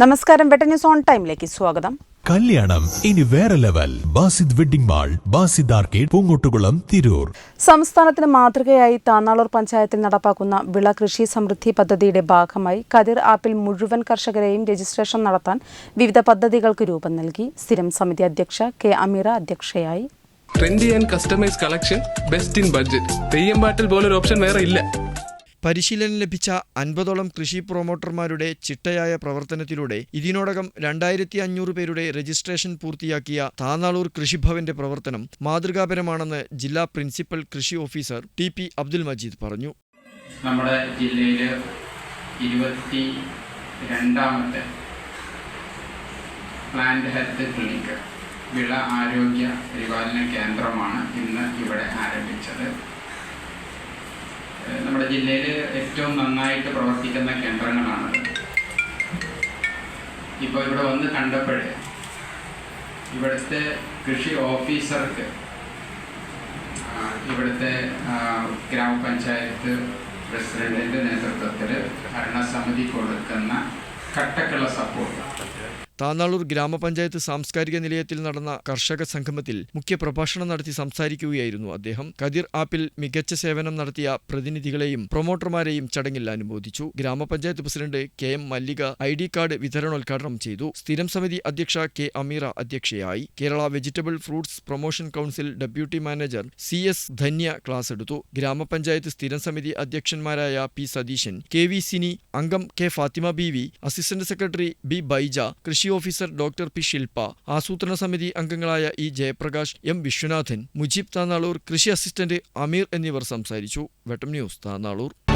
നമസ്കാരം. വെട്ട news on ടൈമിലേക്ക് സ്വാഗതം. കല്യാണം. ഇനി വേറെ level. Basid wedding mall Basid arcade Poongottukulam Tirur. സംസ്ഥാനത്തിന് മാതൃകയായി താന്നാളൂർ പഞ്ചായത്തിൽ നടപ്പാക്കുന്ന വിള കൃഷി സമൃദ്ധി പദ്ധതിയുടെ ഭാഗമായി കതിർ ആപ്പിൽ മുഴുവൻ കർഷകരെയും രജിസ്ട്രേഷൻ നടത്താൻ വിവിധ പദ്ധതികൾക്ക് രൂപം നൽകി. സ്ഥിരം സമിതി അധ്യക്ഷ കെ അമീറ അധ്യക്ഷയായി. Trendy and customise collection best in budget Theyyam പാട്ടിൽ പോലൊരു ഓപ്ഷൻ വേറെ ഇല്ല. പരിശീലനം ലഭിച്ച അൻപതോളം കൃഷി പ്രൊമോട്ടർമാരുടെ ചിട്ടയായ പ്രവർത്തനത്തിലൂടെ ഇതിനോടകം രണ്ടായിരത്തി അഞ്ഞൂറ് പേരുടെ രജിസ്ട്രേഷൻ പൂർത്തിയാക്കിയ താന്നാളൂർ കൃഷിഭവന്റെ പ്രവർത്തനം മാതൃകാപരമാണെന്ന് ജില്ലാ പ്രിൻസിപ്പൽ കൃഷി officer T P Abdul Majeed പറഞ്ഞു. നമ്മുടെ ജില്ലയിലെ ഇരുപത്തി രണ്ടാമത്തെ പ്ലാന്റ് ഹെൽത്ത് ക്ലിനിക്ക് വിള ആരോഗ്യ പരിപാലന കേന്ദ്രമാണ് ഇന്ന് ഇവിടെ ആരംഭിച്ചത്. ജില്ലയിൽ ഏറ്റവും നന്നായിട്ട് പ്രവർത്തിക്കുന്ന കേന്ദ്രങ്ങളാണ്. ഇപ്പോൾ ഇവിടെ വന്ന് കണ്ടപ്പോഴേ ഇവിടുത്തെ കൃഷി ഓഫീസർക്ക് ഇവിടുത്തെ ഗ്രാമപഞ്ചായത്ത് പ്രസിഡന്റിന്റെ നേതൃത്വത്തിൽ ഭരണസമിതി കൊടുക്കുന്ന കട്ടക്കുള്ള സപ്പോർട്ട് താന്നാളൂർ ഗ്രാമപഞ്ചായത്ത് സാംസ്കാരിക നിലയത്തിൽ നടന്ന കർഷക സംഗമത്തിൽ മുഖ്യപ്രഭാഷണം നടത്തി സംസാരിക്കുകയായിരുന്നു അദ്ദേഹം. കതിർ ആപ്പിൽ മികച്ച സേവനം നടത്തിയ പ്രതിനിധികളെയും പ്രൊമോട്ടർമാരെയും ചടങ്ങിൽ അനുമോദിച്ചു. ഗ്രാമപഞ്ചായത്ത് president K M Mallika ID D card വിതരണോദ്ഘാടനം ചെയ്തു. സ്ഥിരം സമിതി അധ്യക്ഷ കെ അമീറ അധ്യക്ഷയായി. Kerala vegetable fruits promotion council deputy manager C S Dhanya class എടുത്തു. ഗ്രാമപഞ്ചായത്ത് സ്ഥിരം സമിതി അധ്യക്ഷന്മാരായ P Satheesan K V Sini അംഗം K Fathima B V assistant secretary B Baija കൃഷി ഓഫീസർ ഡോക്ടർ പി ശില്പ ആസൂത്രണ സമിതി അംഗങ്ങളായ ഇ ജയപ്രകാശ് എം വിശ്വനാഥൻ മുജീബ് താന്നാളൂർ കൃഷി അസിസ്റ്റന്റ് അമീർ എന്നിവർ സംസാരിച്ചു. വെട്ടം ന്യൂസ് താന്നാളൂർ.